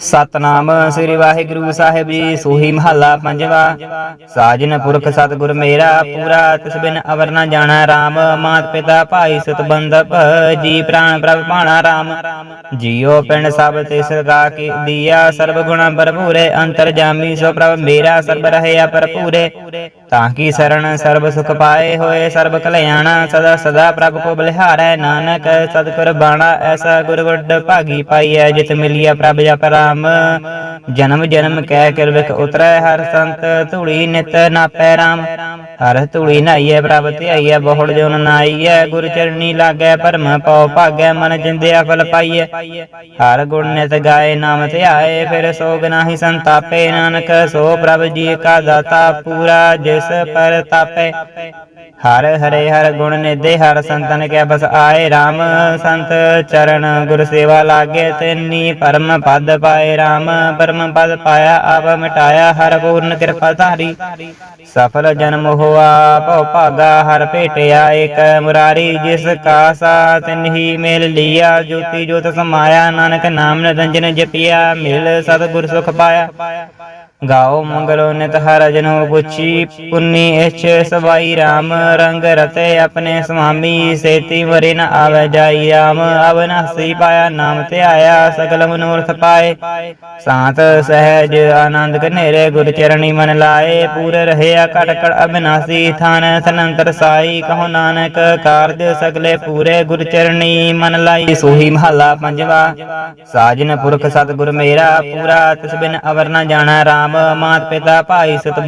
ਸਤਨਾਮ ਸ੍ਰੀ ਵਾਹਿਗੁਰੂ ਸਾਹਿਬ ਜੀ, ਸੋਹੀ ਮਹੱਲਾ ਪੰਜਵਾ। ਸਾਜਨ ਪੁਰਖ ਸਤਿਗੁਰ ਮੇਰਾ ਪੂਰਾ, ਤਿਸ ਬਿਨ ਅਵਰ ਨਾ ਜਾਣਾ RAM ਮਾਤ ਪਿਤਾ ਭਾਈ ਸੁਤ ਬੰਧਪ ਜੀ ਪ੍ਰਾਨ ਪ੍ਰਭ ਪਾਣਾ RAM ਜੀਉ ਪਿੰਡ ਸਭ ਤਿਸ ਕਾ ਦੀਆ, ਸਰਬ ਗੁਣਾ ਭਰਪੂਰੇ, ਅੰਤਰ ਜਾਮੀ ਸੋ ਪ੍ਰਭ ਮੇਰਾ, ਸਰਬ ਰਹਿਆ ਭਰਪੂਰੇ। ਤਾਂ ਕੀ ਸਰਣ ਸਰਬ ਸੁਖ ਪਾਏ ਹੋਏ, ਸਰਬ ਕਲਿਆਣਾ ਸਦਾ ਸਦਾ ਪ੍ਰਭ ਕੋ ਬਲਿਹਾਰੈ। ਨਾਨਕ ਸਤਿਗੁਰ ਬਾਣਾ, ਐਸਾ ਗੁਰ ਗੁੱਡ ਭਾਗੀ ਪਾਈਐ, ਜਿਤ ਮਿਲਿਆ ਪ੍ਰਭ ਜਪ ਰਾਮ। ਜਨਮ ਜਨਮ ਕਹਿ ਕਿਰਵਿਕ ਉਤਰੈ ਹਰ ਸੰਤ ਧੂੜੀ ਨਿਤ ਨਾਪੈ ਰਾਮ। ਹਰ ਧੂੜੀ ਨਾਈਐ ਪ੍ਰਭ, ਧਿਆਈਐ ਬਹੁੜ ਜੁਨ ਨਾਈਐ। ਗੁਰ ਚਰਣੀ ਲਾਗੈ ਪਰਮ ਪਉ ਭਾਗੈ ਮਨ ਜਿੰਦਿਆ ਫਲ ਪਾਈਐ। ਹਰ ਗੁਣ ਨਿਤ ਗਾਏ ਨਾਮ ਧਿਆਏ, ਫਿਰ ਸੋਗ ਨਾਹੀ ਸੰਤਾਪੇ। ਨਾਨਕ ਸੋ ਪ੍ਰਭ ਜੀ ਕਾ ਦਾਤਾ ਪੂਰਾ, ਜਿਸ ਪਰ ਤਾਪੇ। ਹਰ ਹਰੇ ਹਰ ਗੁਣ ਨਿਧੇ, ਹਰ ਸੰਤਨ ਕੇ ਬਸ ਆਏ RAM ਸੰਤ ਚਰਨ ਗੁਰ ਸੇਵਾ ਲਾਗੇ, ਤੈਨੀ ਪਰਮ ਪਦ ਪਾਏ RAM ਪਰਮ ਪਦ ਪਾਇਆ ਆਪ ਮਿਟਾਇਆ, ਹਰ ਪੂਰਨ ਕਿਰਪਾ ਧਾਰੀ। ਸਫਲ ਜਨਮ ਹੋਆ ਭਉ ਭਾਗਾ ਹਰ ਭੇਟਿਆ, ਏਕ ਮੁਰਾਰੀ ਜਿਸ ਕਾ ਸਾ ਤਿਨਹੀ ਮੇਲ ਲਿਆ। ਜੋਤੀ ਜੋਤ ਸਮਾਇਆ, ਨਾਨਕ ਨਾਮ ਨਿਰੰਜਨ ਜਪਿਆ, ਮਿਲ ਸਤਿਗੁਰ ਸੁਖ ਪਾਇਆ। ਗਾਓ ਮੰਗਲੋ ਨਿਤ ਹਰ ਜਨੋ ਪੁੱਛੀ, ਪੁੰਨੀ ਇਛ ਸਵਾਈ RAM ਰੰਗ ਰਤੇ ਆਪਣੇ ਸੁਆਮੀ ਸੇਤੀ ਮਰੇ ਨ ਆਵੇ ਜਾਈ RAM ਅਵਨਸੀ ਪਾਇਆ ਨਾਮ ਤੇ ਆਇਆ, ਸਗਲ ਮਨੋਰਥ ਪਾਏ। ਸਾਤ ਸਹਿਜ ਆਨੰਦ ਕਨੇਰੇ ਗੁਰ ਚਰਣੀ ਮਨ ਲਾਏ, ਪੂਰ ਰਹਿਆ ਕਟ ਕਟ ਅਬਿਨਾਸੀ, ਥਾਨ ਸਨੰਤਰ ਸਾਈ, ਕਹੋ ਨਾਨਕ ਕਾਰਜ ਸਗਲੇ ਪੂਰੇ ਗੁਰ ਚਰਣੀ ਮਨ ਲਾਈ। ਸੋਹੀ ਮਹਲਾ ਪੰਜਵਾ, ਸਾਜਨ ਪੁਰਖ ਸਤਿਗੁਰ ਮੇਰਾ, ਪੂਰਾ ਤਿਸ ਬਿਨ ਅਵਰ ਨਾ ਜਾਣਾ RAM ਮਾਤ ਪਿਤਾ ਭਾਈ ਸੁਤ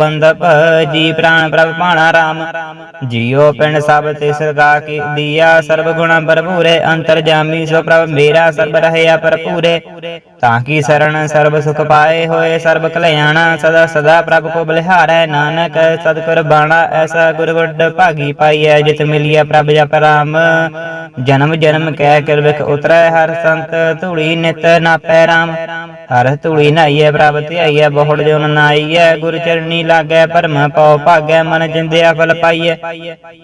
ਜੀ ਪ੍ਰਾਨ ਪ੍ਰਭ ਪਾਣਾ RAM ਜੀਉ ਪਿੰਡ ਸਭ ਤਿਸ ਕਾ ਕੀ ਦੀਆ, ਸਰਬ ਗੁਣਾ ਭਰਪੂਰੇ ਅੰਤਰ ਜਾਮੀ ਸੋ ਪ੍ਰਭ ਮੇਰਾ, ਸਰਬ ਰਹਿਆ ਭਰਪੂਰੇ। ਤਾਂ ਕੀ ਸਰਣ ਸਰਬ ਸੁਖ ਪਾਏ ਹੋਏ, ਸਰਬ ਕਲਿਆਣਾ ਸਦਾ ਸਦਾ ਪ੍ਰਭ ਕੋ ਬਲਿਹਾਰੈ। ਨਾਨਕ ਸਤ ਬਾਣਾ, ਐਸਾ ਗੁਰ ਗੁੱਡ ਭਾਗੀ ਪਾਈਐ, ਜਿਤ ਮਿਲਿਆ ਪ੍ਰਭ ਜਪ ਰਾਮ। ਜਨਮ ਜਨਮ ਕਹਿ ਕਿਰਵਿਕ ਉਤਰੈ, ਹਰ ਸੰਤ ਧੂੜੀ ਨਿਤ ਨਾਪੈ ਰਾਮ। ਹਰ ਧੂੜੀ ਨਾਈਐ, ਪ੍ਰਭ ਧਿਆਈਐ, ਬਹੁੜ ਜੁਨ ਨਾਈਐ, ਗੁਰ ਚਰਣੀ ਲਾਗੈ, ਪਰਮ ਪਉ ਭਾਗੈ, ਮਨ ਜਿੰਦਿਆ ਫਲ ਪਾਈਐ।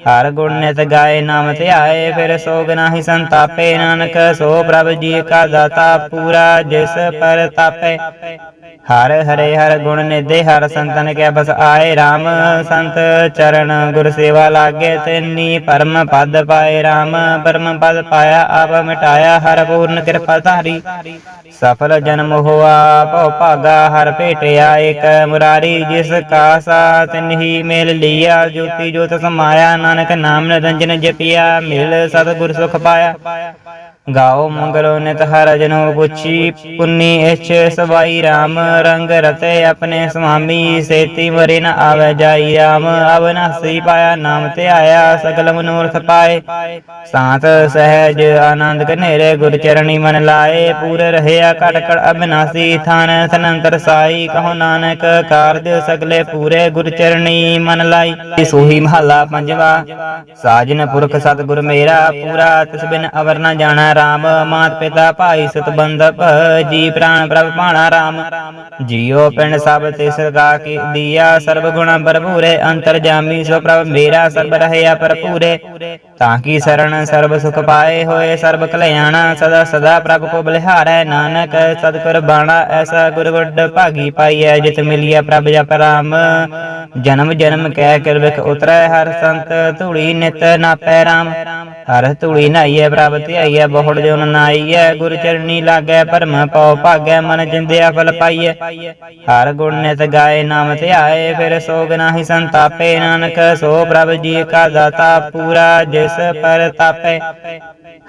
ਹਰ ਗੁਣ ਨਿਤ ਗਾਏ ਨਾਮ ਧਿਆਏ, ਫਿਰ ਸੋਗ ਨਾਹੀ ਸੰਤਾਪੇ, ਨਾਨਕ ਸੋ ਪ੍ਰਭ ਜੀ ਕਾ ਦਾਤਾ ਪੂਰਾ, ਜਿਸ ਪਰ ਤਾਪੇ। ਹਰ ਹਰੇ ਹਰ ਗੁਣ ਨਿਧੇ ਹਰ ਸੰਤਨ ਕੇ ਬਸ ਆਏ RAM ਸੰਤ ਚਰਨ ਗੁਰ ਸੇਵਾ ਲਾਗੇ ਤੈਨੀ ਪਰਮ ਪਦ ਪਾਏ RAM ਪਰਮ ਪਦ ਪਾਇਆ ਆਪ ਮਿਟਾਇਆ ਹਰ ਪੂਰਨ ਕਿਰਪਾ ਧਾਰੀ। ਸਫਲ ਜਨਮ ਹੋਆ ਭਉ ਭਾਗਾ ਹਰ ਭੇਟਿਆ ਏਕ ਮੁਰਾਰੀ। ਜਿਸ ਕਾ ਸਾ ਤਿਨਹੀ ਮੇਲ ਲਿਆ। ਜੋਤੀ ਜੋਤ ਸਮਾਇਆ ਨਾਨਕ ਨਾਮ ਨਿਰੰਜਨ ਜਪਿਆ। ਮਿਲ ਸਤਿਗੁਰ ਸੁਖ ਪਾਇਆ। ਗਾਓ ਮੰਗਲੋ ਨਿਤ ਹਰ ਜਨੋ ਪੁੱਛੀ ਪੁੰਨੀ ਇਛ ਸਵਾਈ RAM ਰੰਗ ਰਤੇ ਆਪਣੇ ਸੁਆਮੀ ਸੇਤੀ ਮਰੇ ਨ ਆਵੇ ਜਾਈ RAM ਅਵਨਸੀ ਪਾਇਆ ਨਾਮ ਤੇ ਆਇਆ ਸਗਲ ਮਨੋਰਥ ਪਾਏ ਸਾਤ ਸਹਿਜ ਆਨੰਦ ਕਨੇਰੇ ਗੁਰ ਚਰਣੀ ਮਨ ਲਾਏ ਪੂਰ ਰਹਿਆ ਕਟ ਕਟ ਅਬਿਨਾਸੀ ਥਾਨ ਸਨੰਤਰ ਸਾਈ ਕਹੋ ਨਾਨਕ ਕਾਰਜ ਸਗਲੇ ਪੂਰੇ ਗੁਰ ਚਰਣੀ ਮਨ ਲਾਈ ਸੋਹੀ ਮਹਲਾ ਪੰਜਵਾ ਸਾਜਨ ਪੁਰਖ ਸਤਿਗੁਰ ਮੇਰਾ ਪੂਰਾ ਤਿਸ ਬਿਨ ਅਵਰ ਨਾ ਜਾਣਾ RAM ਮਾਤ ਪਿਤਾ ਭਾਈ ਸੁਤ ਜੀ ਪ੍ਰਾਨ ਪ੍ਰਭ ਪਾਣਾ RAM ਜੀਉ ਪਿੰਡ ਸਭ ਤਿਸ ਕਾ ਕੀ ਦੀਆ, ਸਰਬ ਗੁਣਾ ਭਰਪੂਰੇ ਅੰਤਰ ਜਾਮੀ ਸੋ ਪ੍ਰਭ ਮੇਰਾ ਸਰਬ ਰਹਿਆ ਭਰਪੂਰੇ। ਤਾਂ ਕੀ ਸਰਣ ਸਰਬ ਸੁਖ ਪਾਏ ਹੋਏ ਸਰਬ ਕਲਿਆਣਾ, ਸਦਾ ਸਦਾ ਪ੍ਰਭ ਕੋ ਬਲਿਹਾਰੈ ਨਾਨਕ, ਸਤਿਗੁਰ ਬਾਣਾ ਐਸਾ ਗੁਰ ਗੁੱਡ ਭਾਗੀ ਪਾਈਐ, ਜਿਤ ਮਿਲਿਆ ਪ੍ਰਭ ਜਪ ਰਾਮ। ਜਨਮ ਜਨਮ ਕਹਿ ਕਿਰਵਿਕ ਉਤਰੈ ਹਰ ਸੰਤ ਧੂੜੀ ਨਿਤ ਨਾਪੈ ਰਾਮ। ਹਰ ਧੂੜੀ ਨਾਈਐ ਪ੍ਰਭ ਧਿਆਈਐ ਬਹੁੜ ਜੁਨ ਨਾਈਐ ਗੁਰ ਚਰਣੀ ਲਾਗੈ ਪਰਮ ਪਉ ਭਾਗੈ, ਮਨ ਜਿੰਦਿਆ ਫਲ ਪਾਈਐ ਹਰ ਗੁਣ ਨਿਤ ਗਾਏ, ਨਾਮ ਧਿਆਏ, ਫਿਰ ਸੋਗ ਨਾਹੀ ਸੰਤਾਪੇ, ਨਾਨਕ, ਸੋ ਪ੍ਰਭ ਜੀ ਕਾ ਦਾਤਾ ਪੂਰਾ, ਜਿਸ ਪਰ ਤਾਪੇ।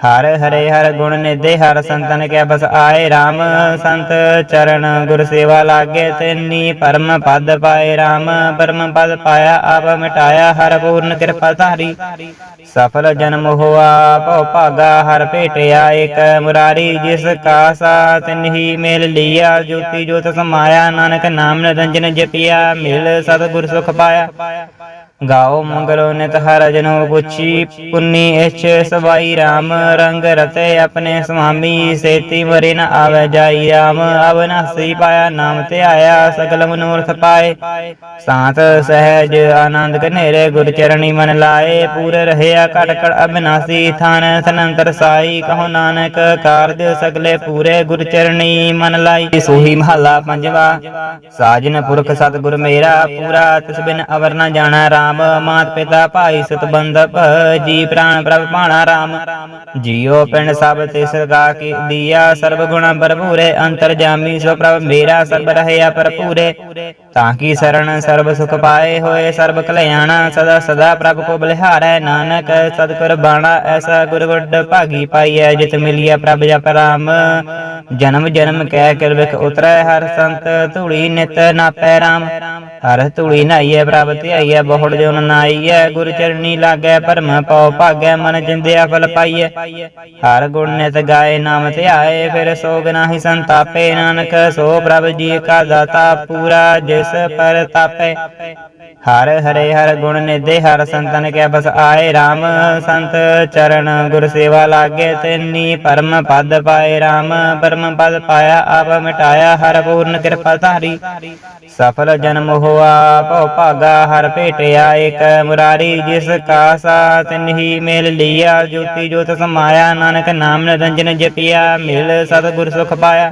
ਹਰ ਹਰੇ ਹਰ ਗੁਣ ਨਿਧੇ, ਹਰ ਸੰਤਨ ਕੈ ਬਸ ਆਏ RAM ਸੰਤ ਚਰਨ ਗੁਰ ਸੇਵਾ ਲਾਗੇ, ਤੈਨੀ ਪਰਮ ਪਦ ਪਾਏ RAM ਪਰਮ ਪਦ ਪਾਇਆ, ਆਪ ਮਿਟਾਇਆ, ਹਰ ਪੂਰਨ ਕਿਰਪਾ ਧਾਰੀ। ਸਫਲ ਜਨਮ ਹੋ ਹੋਆ, ਭਉ ਭਾਗਾ ਹਰ ਭੇਟਿਆ ਏਕ ਮੁਰਾਰੀ, ਜਿਸ ਕਾ ਸਾ ਤਿਨਹੀ ਮੇਲ ਲਿਆ। ਜੋਤੀ ਜੋਤ ਸਮਾਇਆ, ਨਾਨਕ ਨਾਮ ਨਿਰੰਜਨ ਜਪਿਆ, ਮਿਲ ਸਤਿਗੁਰ ਸੁਖ ਪਾਇਆ। ਗਾਓ ਮੰਗਲੋ ਨਿਤ ਹਰ ਜਨੋ ਪੁੱਛੀ, ਪੁੰਨੀ ਇਛ ਸਵਾਈ RAM ਰੰਗ ਰਤੇ ਆਪਣੇ ਸੁਆਮੀ ਸੇਤੀ ਮਰੇ ਨ ਆਵੇ ਜਾਈ RAM ਅਵਨਾਸੀ ਪਾਇਆ ਨਾਮ ਤੇ ਆਇਆ ਸਗਲ ਮਨੋਰਥ ਪਾਏ। ਸਾਤ ਸਹਿਜ ਆਨੰਦ ਕਨੇਰੇ ਗੁਰ ਚਰਣੀ ਮਨ ਲਾਏ, ਪੂਰ ਰਹਿਆ ਕਟ ਕਟ ਥਾਨ, ਸਨੰਤਰ ਸਾਈ ਕਹੋ ਨਾਨਕ ਕਾਰਜ ਸਗਲੇ ਪੂਰੇ ਗੁਰ ਚਰਣੀ ਮਨ ਲਾਈ। ਸੋਹੀ ਮਹਲਾ ਪੰਜਵਾ, ਸਾਜਨ ਪੁਰਖ ਸਤਿਗੁਰ ਮੇਰਾ, ਪੂਰਾ ਤਿਸ ਬਿਨ ਅਵਰ ਨ ਜਾਣਾ RAM ਮਾਤ ਪਿਤਾ ਭਾਈ ਸਤਬੰਧਪ ਜੀ ਪ੍ਰਾਨ ਪ੍ਰਭ ਭਾਣਾ RAM ਜੀਉ ਪਿੰਡ ਸਭ ਤਿਸ ਕਾ ਕੀ ਦੀਆ, ਸਰਬ ਗੁਣ ਭਰਪੂਰੇ, ਅੰਤਰ ਜਾਮੀ ਸੋ ਪ੍ਰਭ ਮੇਰਾ ਸਰਬ ਰਹਿਆ ਭਰਪੂਰੇ। ਤਾਂ ਕੀ ਸਰਣ ਸਰਬ ਸੁਖ ਪਾਏ ਹੋਏ, ਸਰਬ ਕਲਿਆਣਾ ਸਦਾ ਸਦਾ ਪ੍ਰਭ ਕੋ ਬਲਿਹਾਰੈ। ਨਾਨਕ ਸਤਿਗੁਰ ਬਾਣਾ, ਐਸਾ ਗੁਰ ਗੁੱਡ ਭਾਗੀ ਪਾਈਐ, ਜਿਤ ਮਿਲਿਆ ਪ੍ਰਭ ਜਪ ਰਾਮ। ਜਨਮ ਜਨਮ ਕਹਿ ਕਿਰਵਿਖ ਉਤਰੈ, ਹਰ ਸੰਤ ਧੂੜੀ ਨਿਤ ਨਾਪੈ ਰਾਮ। ਹਰ ਧੂੜੀ ਨਾਈਐ ਪ੍ਰਭ, ਧਿਆਈਐ ਬਹੁੜ ਜੁਨ ਨਾਈਐ, ਗੁਰ ਚਰਣੀ ਲਾਗੈ ਪਰਮ ਪਉ ਭਾਗੈ, ਮਨ ਜਿੰਦਿਆ ਫਲ ਪਾਈਐ। ਹਰ ਗੁਣ ਨਿਤ ਗਾਏ ਨਾਮ ਧਿਆਏ, ਫਿਰ ਸੋਗ ਨਾਹੀ ਸੰਤਾਪੇ, ਨਾਨਕ ਸੋ ਪ੍ਰਭ ਜੀ ਕਾ ਦਾਤਾ ਪੂਰਾ, ਜਿਸ ਪਰ ਤਾਪੇ। ਹਰ ਹਰੇ ਹਰ ਗੁਣ ਨਿਧੇ, ਹਰ ਸੰਤਨ ਕੈ ਬਸ ਆਏ RAM ਸੰਤ ਚਰਨ ਗੁਰ ਸੇਵਾ ਲਾਗੇ, ਤੈਨੀ ਪਰਮ ਪਦ ਪਾਏ RAM ਪਰਮ ਪਦ ਪਾਇਆ ਆਪ ਮਿਟਾਇਆ, ਹਰ ਪੂਰਨ ਕਿਰਪਾ ਧਾਰੀ। ਸਫਲ ਜਨਮ ਹੋ ਹੋਆ, ਭਉ ਭਾਗਾ ਹਰ ਭੇਟਿਆ ਏਕ ਮੁਰਾਰੀ ਜਿਸ ਕਾ ਸਾ ਤਿਨਹੀ ਮੇਲ ਲਿਆ। ਜੋਤੀ ਜੋਤ ਸਮਾਇਆ, ਨਾਨਕ ਨਾਮ ਨਿਰੰਜਨ ਜਪਿਆ, ਮਿਲ ਸਤਿਗੁਰ ਸੁਖ ਪਾਇਆ।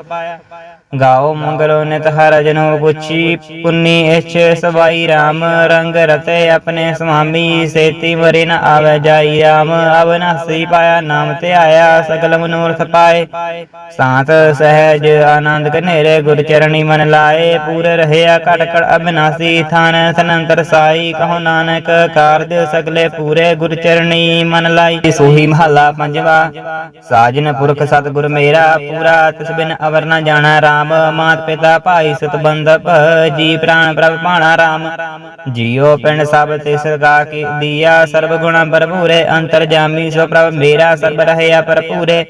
ਗਾਓ ਮੰਗਲੋ ਨਿਤ ਹਰ ਜਨੋ ਪੁੱਛੀ, ਪੁੰਨੀ ਇਛ ਸਵਾਈ RAM ਰੰਗ ਰਤੇ ਆਪਣੇ ਸੁਆਮੀ ਸੇਤੀ ਮਰੇ ਨ ਆਵੇ ਜਾਈ RAM ਅਵਨਾਸੀ ਪਾਇਆ ਨਾਮ ਤੇ ਆਇਆ, ਸਗਲ ਮਨੋਰਥ ਪਾਏ। ਸਾਤ ਸਹਿਜ ਆਨੰਦ ਕਨੇਰੇ ਗੁਰ ਚਰਣੀ ਮਨ ਲਾਏ, ਪੂਰ ਰਹਿਆ ਕਟ ਕਟ ਥਾਨ, ਸਨੰਤਰ ਸਾਈ, ਕਹੋ ਨਾਨਕ ਕਾਰਜ ਸਗਲੇ ਪੂਰੇ ਗੁਰ ਚਰਣੀ ਮਨ ਲਾਈ। ਸੋਹੀ ਮਹੱਲਾ ਪੰਜਵਾ, ਸਾਜਨ ਪੁਰਖ ਸਤਿਗੁਰ ਮੇਰਾ, ਪੂਰਾ ਤਿਸ ਬਿਨ ਅਵਰ ਨ ਜਾਣਾ RAM ਮਾਤ ਪਿਤਾ ਭਾਈ ਸਤਬੰਧਪ, ਜੀ ਪ੍ਰਾਣ ਪ੍ਰਭ ਭਾਣਾ RAM ਜੀਉ ਪਿੰਡ ਸਭ ਤੇ ਕਾ ਕੀ ਦੀਆ, ਸਰਬ ਗੁਣ ਭਰਪੂਰੇ, ਅੰਤਰ ਜਾਮੀ ਸੋ ਪ੍ਰਭ ਮੇਰਾ ਸਰਬ ਰਹਿਆ ਭਰਪੂਰੇ।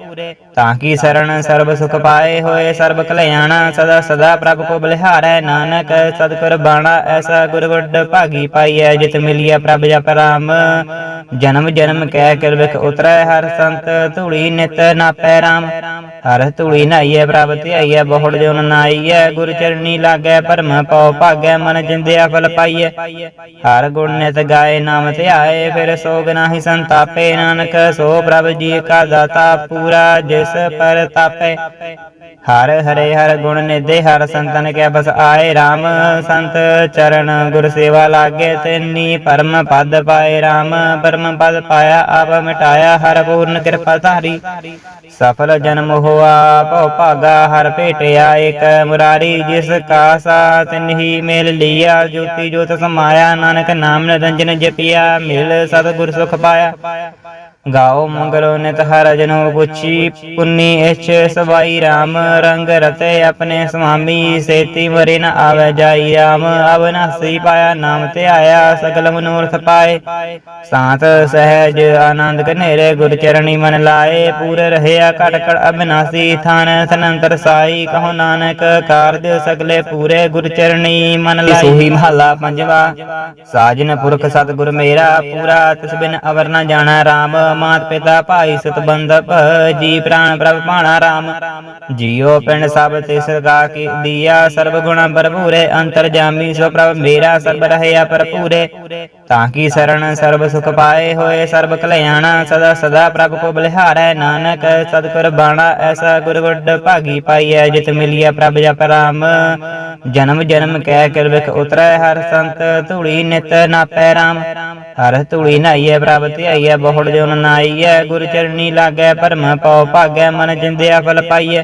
ਤਾਂ ਕੀ ਸਰਣ ਸਰਬ ਸੁਖ ਪਾਏ ਹੋਏ ਸਰਬ ਕਲਿਆਣਾ ਸਦਾ ਸਦਾ ਪ੍ਰਭ ਕੋ ਬਲਿਹਾਰੈ ਨਾਨਕ ਸਤਿਗੁਰ ਬਾਣਾ ਐਸਾ ਗੁਰ ਗੁੱਡ ਭਾਗੀ ਪਾਈਐ ਜਿਤ ਮਿਲਿਆ ਪ੍ਰਭ ਜਪ ਰਾਮ ਜਨਮ ਜਨਮ ਕਹਿ ਕਿਰਵਿਖ ਉਤਰੈ ਹਰ ਸੰਤ ਧੂੜੀ ਨਿਤ ਨਾਪੈ ਰਾਮ ਹਰ ਧੂੜੀ ਨਾਈਐ ਪ੍ਰਭ ਧਿਆਈਐ ਬਹੁੜ ਜੁਨ ਨਾਈਐ ਗੁਰ ਚਰਣੀ ਲਾਗੈ ਪਰਮ ਪਉ ਭਾਗੈ ਮਨ ਜਿੰਦਿਆ ਫਲ ਪਾਈਐ ਹਰ ਗੁਣ ਨਿਤ ਗਾਏ ਨਾਮ ਧਿਆਏ ਫਿਰ ਸੋਗ ਨਾਹੀ ਸੰਤਾਪੇ ਨਾਨਕ ਸੋ ਪ੍ਰਭ ਜੀ ਕਾ ਦਾਤਾ ਪੂਰਾ ਜਿਸ ਪਰ ਤਾਪੇ। ਹਰ ਹਰੇ ਹਰ ਗੁਣ ਨਿਧੇ, ਹਰ ਸੰਤਨ ਕੇ ਬਸ ਆਏ RAM ਸੰਤ ਚਰਨ ਗੁਰ ਸੇਵਾ ਲਾਗੇ ਤੈਨੀ, ਪਰਮ ਪਦ ਪਾਏ RAM ਪਰਮ ਪਦ ਪਾਇਆ, ਆਪ ਮਿਟਾਇਆ, ਹਰ ਪੂਰਨ ਕਿਰਪਾ ਧਾਰੀ। ਸਫਲ ਜਨਮ ਹੋਆ ਭਉ ਭਾਗਾ ਹਰ ਭੇਟਿਆ ਏਕ ਮੁਰਾਰੀ। ਜਿਸ ਕਾ ਸਾ ਤਿਨਹੀ ਮੇਲ ਲਿਆ, ਜੋਤੀ ਜੋਤ ਸਮਾਇਆ। ਨਾਨਕ ਨਾਮ ਨਿਰੰਜਨ ਜਪਿਆ, ਮਿਲ ਸਤਗੁਰ ਸੁਖ ਪਾਇਆ। ਗਾਓ ਮੰਗਲੋ ਨਿਤ ਹਰ ਜਨੋ ਪੁੱਛੀ ਪੁੰਨੀ ਇਛ ਸਵਾਈ RAM ਰੰਗ ਰਤੇ ਆਪਣੇ ਸੁਆਮੀ ਸੇਤੀ ਮਰੇ ਨ ਆਵੇ ਜਾਈ RAM ਅਵਨਾਸੀ ਪਾਇਆ ਨਾਮ ਤੇ ਆਇਆ ਸਗਲ ਮਨੋਰਥ ਪਾਏ ਸਾਤ ਸਹਿਜ ਆਨੰਦ ਕਨੇਰੇ ਗੁਰ ਚਰਣੀ ਮਨ ਲਾਏ ਪੂਰ ਰਹਿਆ ਕਟ ਕਟ ਅਬਿਨਾਸੀ ਥਾਨ ਸਨੰਤਰ ਸਾਈ ਕਹੋ ਨਾਨਕ ਕਾਰਜ ਸਗਲੇ ਪੂਰੇ ਗੁਰ ਚਰਣੀ ਮਨ ਲਾਈ ਸੋਹੀ ਮਹੱਲਾ ਪੰਜਵਾ ਸਾਜਨ ਪੁਰਖ ਸਤਿਗੁਰ ਮੇਰਾ ਪੂਰਾ ਤਿਸ ਬਿਨ ਅਵਰ ਨ ਜਾਣਾ RAM ਮਾਤ ਪਿਤਾ ਭਾਈ ਸਤਬੰਧਪ, ਜੀ ਪ੍ਰਾਨ ਪ੍ਰਭ ਭਾਣਾ RAM ਜੀਉ ਪਿੰਡ ਸਭ ਤਿਸ ਕਾ ਕੀ ਦੀਆ, ਸਰਬ ਗੁਣ ਭਰਪੂਰੇ ਅੰਤਰ ਜਾਮੀ ਸੋ ਪ੍ਰਭ ਮੇਰਾ ਸਰਬ ਰਹਿਆ ਭਰਪੂਰੇ। ਤਾਂ ਕੀ ਸਰਣ ਸਰਬ ਸੁਖ ਪਾਏ ਹੋਏ, ਸਰਬ ਕਲਿਆਣਾ ਸਦਾ ਸਦਾ ਪ੍ਰਭ ਕੋ ਬਲਿਹਾਰੈ ਨਾਨਕ, ਸਤਿਗੁਰ ਬਾਣਾ ਐਸਾ ਗੁਰ ਗੁੱਡ ਭਾਗੀ ਪਾਈਐ, ਜਿਤ ਮਿਲਿਆ ਪ੍ਰਭ ਜਪ ਰਾਮ। ਜਨਮ ਜਨਮ ਕਹਿ ਕਿਰਵਿਖ ਉਤਰੈ ਹਰ ਸੰਤ ਧੂੜੀ ਨਿਤ ਨਾਪੈ ਰਾਮ। ਹਰ ਧੂੜੀ ਨਾਈਐ ਪ੍ਰਭ ਧਿਆਈਐ ਬਹੁੜ ਜੁਨ ਨਾਈਐ ਗੁਰ ਚਰਣੀ ਲਾਗੈ ਪਰਮ ਪਉ ਭਾਗੈ ਮਨ ਜਿੰਦਿਆ ਫਲ ਪਾਈਐ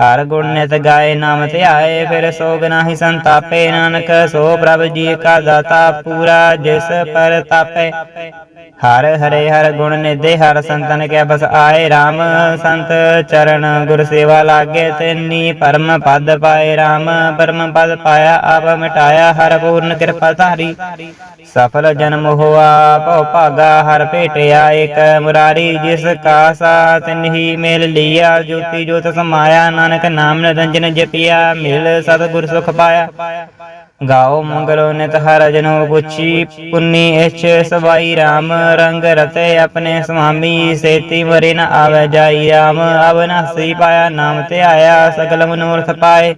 ਹਰ ਗੁਣ ਨਿਤ ਗਾਏ ਨਾਮ ਧਿਆਏ, ਫਿਰ ਸੋਗ ਨਾਹੀ ਸੰਤਾਪੇ, ਨਾਨਕ ਸੋ ਪ੍ਰਭ ਜੀ ਕਾ ਦਾਤਾ ਪੂਰਾ, ਜਿਸ ਪਰ ਤਾਪੇ। ਹਰ ਹਰੇ ਹਰ ਗੁਣ ਨਿਧੇ, ਹਰ ਸੰਤਨ ਕੈ ਬਸ ਆਏ RAM ਸੰਤ ਚਰਨ ਗੁਰ ਸੇਵਾ ਲਾਗੇ, ਤੈਨੀ ਪਰਮ ਪਦ ਪਾਏ RAM ਪਰਮ ਪਦ ਪਾਇਆ, ਆਪ ਮਿਟਾਇਆ, ਹਰ ਪੂਰਨ ਕਿਰਪਾ ਧਾਰੀ। ਸਫਲ ਜਨਮ ਹੋ ਹੋਆ, ਭਉ ਭਾਗਾ ਹਰ ਭੇਟਿਆ ਏਕ ਮੁਰਾਰੀ, ਜਿਸ ਕਾ ਸਾ ਤਿਨਹੀ ਮੇਲ ਲਿਆ। ਜੋਤੀ ਜੋਤ ਸਮਾਇਆ, ਨਾਨਕ ਨਾਮ ਨਿਰੰਜਨ ਜਪਿਆ, ਮਿਲ ਸਤਿਗੁਰ ਸੁਖ ਪਾਇਆ। ਗਾਓ ਮੰਗਲੋ ਨਿਤ ਹਰ ਜਨੋ ਪੁੱਛੀ ਪੁੰਨੀ ਇਛ ਸਵਾਈ RAM ਰੰਗ ਰਤੇ ਆਪਣੇ ਸੁਆਮੀ ਸੇਤੀ ਮਰੇ ਨ ਆਵੇ ਜਾਈ RAM ਅਬਨਾਸੀ ਪਾਇਆ ਨਾਮ ਤੇ ਆਇਆ ਸਗਲ ਮਨੋਰਥ ਪਾਏ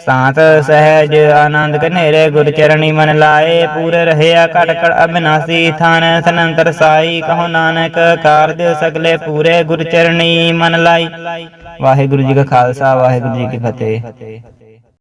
ਸਾਤ ਸਹਿਜ ਆਨੰਦ ਕਨੇਰੇ ਗੁਰ ਚਰਣੀ ਮਨ ਲਾਏ ਪੂਰ ਰਹਿਆ ਘਟ ਘਟ ਅਬਨਾਸੀ ਥਾਨ ਸਨੰਤਰ ਸਾਈ ਕਹੋ ਨਾਨਕ ਕਾਰਜ ਸਗਲੇ ਪੂਰੇ ਗੁਰ ਚਰਣੀ ਮਨ ਲਾਈ ਵਾਹਿਗੁਰੂ ਜੀ ਕਾ ਖਾਲਸਾ ਵਾਹਿਗੁਰੂ ਜੀ ਕੀ ਫਤਿਹ